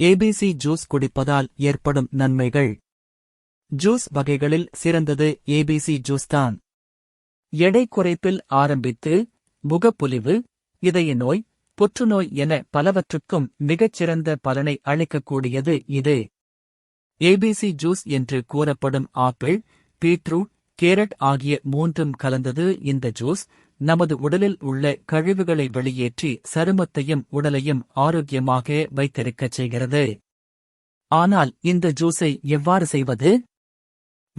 ABC juice குடிப்பதால் ஏற்படும் நன்மைகள். Juice வகைகளில் சிறந்தது ஏபிசி ஜூஸ் தான் எடை குறைப்பில் ஆரம்பித்து முகப்பொலிவு இதய நோய் புற்றுநோய் என பலவற்றுக்கும் மிகச்சிறந்த பலனை அளிக்கக்கூடியது இது. ஏபிசி ஜூஸ் என்று கூறப்படும் ஆப்பிள் பீட்ரூட் கேரட் ஆகிய மூன்றும் கலந்தது இந்த ஜூஸ் நமது உடலில் உள்ள கழிவுகளை வெளியேற்றி சருமத்தையும் உடலையும் ஆரோக்கியமாக வைத்திருக்கச் செய்கிறது. ஆனால் இந்த ஜூஸை எவ்வாறு செய்வது?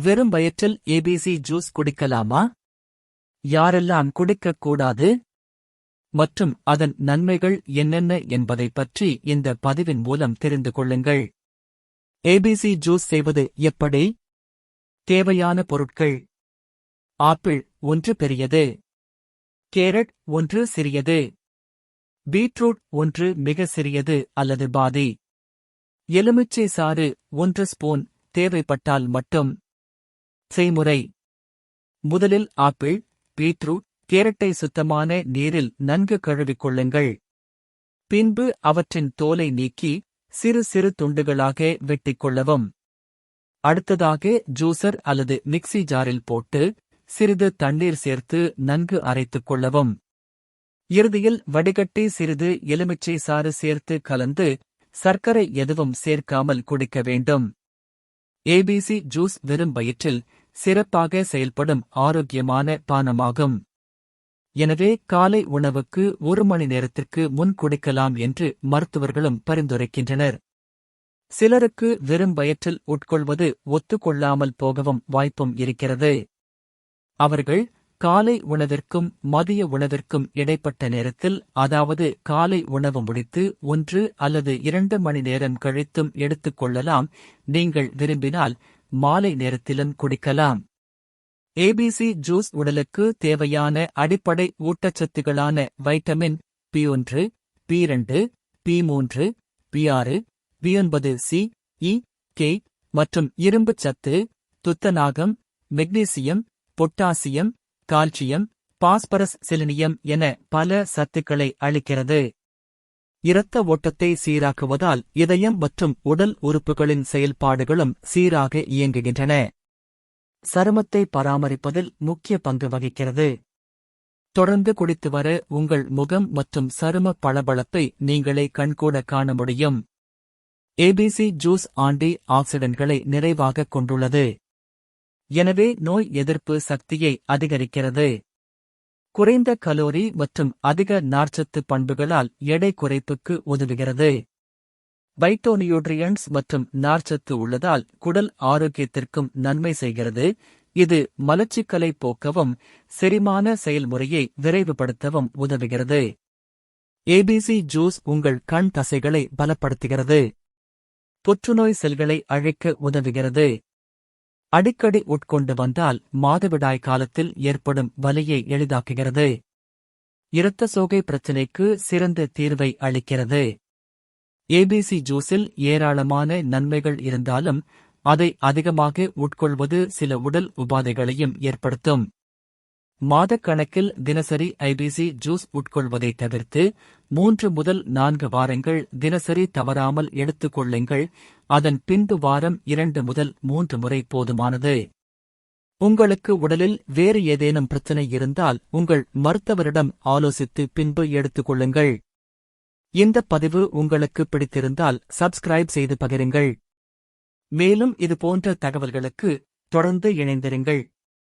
வெறும் வயிற்றில் ஏபிசி ஜூஸ் குடிக்கலாமா? யாரெல்லாம் குடிக்கக் கூடாது? மற்றும் அதன் நன்மைகள் என்னென்ன என்பதைப் பற்றி இந்த பதிவின் மூலம் தெரிந்து கொள்ளுங்கள். ஏபிசி ஜூஸ் செய்வது எப்படி? தேவையான பொருட்கள்? ஆப்பிள் ஒன்று பெரியது. கேரட் ஒன்று சிறியது. பீட்ரூட் ஒன்று மிக சிறியது அல்லது பாதி. எலுமிச்சை சாறு ஒன்று ஸ்பூன் தேவைப்பட்டால் மட்டும். செய்முறை. முதலில் ஆப்பிள் பீட்ரூட் கேரட்டை சுத்தமான நீரில் நன்கு கழுவிக் கொள்ளுங்கள். பின்பு அவற்றின் தோலை நீக்கி சிறு சிறு துண்டுகளாக வெட்டிக் கொள்ளவும். அடுத்ததாக ஜூசர் அல்லது மிக்ஸி ஜாரில் போட்டு சிறிது தண்ணீர் சேர்த்து நன்கு அரைத்துக் கொள்ளவும். இறுதியில் வடிகட்டி சிறிது எலுமிச்சை சாறு சேர்த்து கலந்து சர்க்கரை எதுவும் சேர்க்காமல் குடிக்க வேண்டும். ஏபிசி ஜூஸ் வெறும் வயிற்றில் சிறப்பாக செயல்படும் ஆரோக்கியமான பானமாகும். எனவே காலை உணவுக்கு ஒரு மணி நேரத்திற்கு முன் குடிக்கலாம் என்று மருத்துவர்களும் பரிந்துரைக்கின்றனர். சிலருக்கு வெறும் வயிற்றில் உட்கொள்வது ஒத்துக்கொள்ளாமல் போகவும் வாய்ப்பும் இருக்கிறது. அவர்கள் காலை உணவிற்கும் மதிய உணவிற்கும் இடைப்பட்ட நேரத்தில் அதாவது காலை உணவு முடித்து ஒன்று அல்லது இரண்டு மணி நேரம் கழித்தும் எடுத்துக் கொள்ளலாம். நீங்கள் விரும்பினால் மாலை நேரத்திலும் குடிக்கலாம். ஏபிசி ஜூஸ் உடலுக்கு தேவையான அடிப்படை ஊட்டச்சத்துகளான வைட்டமின் பி ஒன்று பி இரண்டு பி மூன்று பி ஆறு பி ஒன்பது சி இ கே மற்றும் இரும்புச் சத்து துத்தநாகம் magnesium potassium calcium phosphorus selenium என பல சத்துக்களை அளிக்கிறது. இரத்த ஓட்டத்தை சீராக்குவதால் இதயம் மற்றும் உடல் உறுப்புகளின் செயல்பாடுகளும் சீராக இயங்குகின்றன. சருமத்தை பராமரிப்பதில் முக்கிய பங்கு வகிக்கிறது. தொடர்ந்து குடித்து வர உங்கள் முகம் மற்றும் சரும பளபளப்பை நீங்களே கண்கூட காண முடியும். ஏபிசி ஜூஸ் ஆண்டி ஆக்சிடென்ட்களை நிறைவாக கொண்டுள்ளது. எனவே நோய் எதிர்ப்பு சக்தியை அதிகரிக்கிறது. குறைந்த கலோரி மற்றும் அதிக நார்ச்சத்து பண்புகளால் எடை குறைப்புக்கு உதவுகிறது. பைட்டோனியூட்ரியன்ஸ் மற்றும் நார்ச்சத்து உள்ளதால் குடல் ஆரோக்கியத்திற்கும் நன்மை செய்கிறது. இது மலச்சிக்கலை போக்கவும் செரிமான செயல்முறையை விரைவுபடுத்தவும் உதவுகிறது. ஏபிசி ஜூஸ் உங்கள் கண் தசைகளை பலப்படுத்துகிறது. புற்றுநோய் செல்களை அழைக்க உதவுகிறது. அடிக்கடி உட்கொண்டு வந்தால் மாதவிடாய் காலத்தில் ஏற்படும் வலியை எளிதாக்குகிறது. இரத்த சோகை பிரச்சினைக்கு சிறந்த தீர்வை அளிக்கிறது. ஏபிசி ஜூஸில் ஏராளமான நன்மைகள் இருந்தாலும் அதை அதிகமாக உட்கொள்வது சில உடல் உபாதைகளையும் ஏற்படுத்தும். மாதக்கணக்கில் தினசரி ஐபிசி ஜூஸ் உட்கொள்வதை தவிர்த்து மூன்று முதல் நான்கு வாரங்கள் தினசரி தவறாமல் எடுத்துக் கொள்ளுங்கள். அதன் பின்பு வாரம் இரண்டு முதல் மூன்று முறை போதுமானது. உங்களுக்கு உடலில் வேறு ஏதேனும் பிரச்சனை இருந்தால் உங்கள் மருத்துவரிடம் ஆலோசித்து பின்பு எடுத்துக் கொள்ளுங்கள். இந்த பதிவு உங்களுக்கு பிடித்திருந்தால் சப்ஸ்கிரைப் செய்து பகிருங்கள். மேலும் இது போன்ற தகவல்களுக்கு தொடர்ந்து இணைந்திருங்கள்.